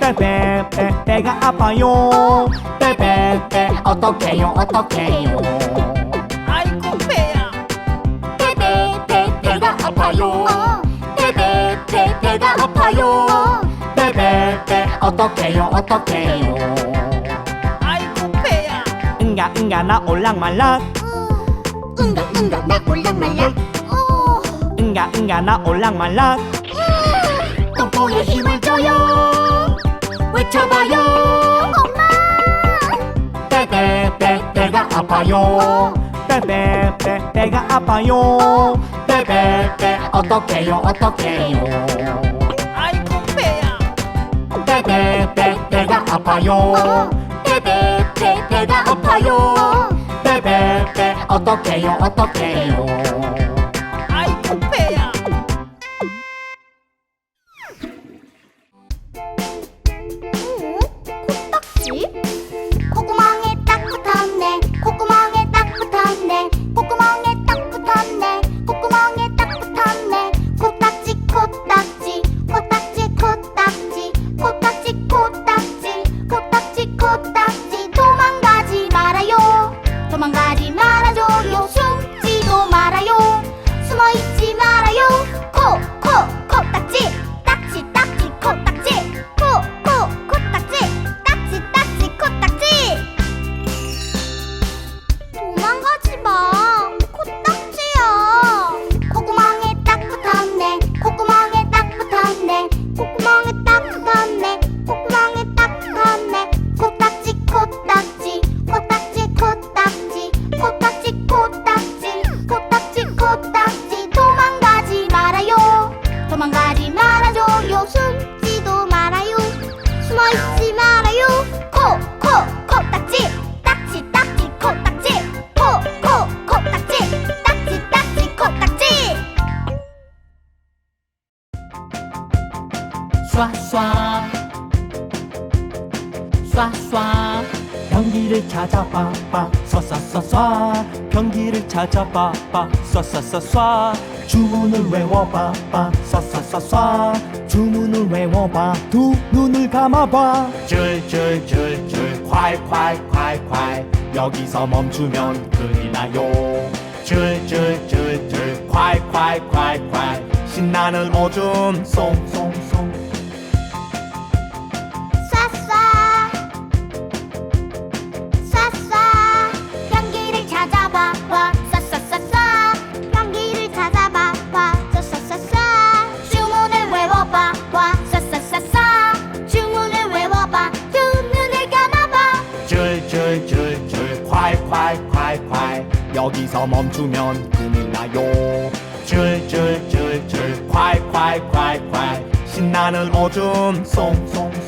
빼빼빼 배가 아파요. 빼빼빼 어떡해요 어떡해요. 아이고 배야. 배 배가 아파요. 배배 배 배가 아파요. 빼빼빼 어떡해요 어떡해요. 아이고 배야. 응가 응가 나 올랑말랑 응가 응가 나 올랑말랑 어, 응가 응가 나 올랑말랑 똥꼬에 힘을 줘요. 외쳐봐요. 엄마. 빼빼빼 배가 아파요. 빼빼빼 배가 아파요. 빼빼빼 어떡해요 어떡해요. 아이고 배야. 빼빼빼 배가 아파요. 배배 배 배가 아파요. 빼빼빼 어떡해요 어떡해요 쏴쏴. 변기를 찾아봐봐. 쏴쏴쏴쏴. 변기를 찾아봐봐. 쏴쏴쏴쏴. 주문을 외워봐봐. 쏴쏴쏴쏴. 주문을 외워봐. 두 눈을 감아봐. 줄줄줄줄. 콸콸콸콸. 여기서 멈추면 큰일 나요. 줄줄줄줄. 콸콸콸콸. 신나는 오줌 쏭쏭쏭 여기서 멈추면 큰일 나요. 줄줄줄줄 콸콸콸콸. 신나는 오줌 쏭쏭쏭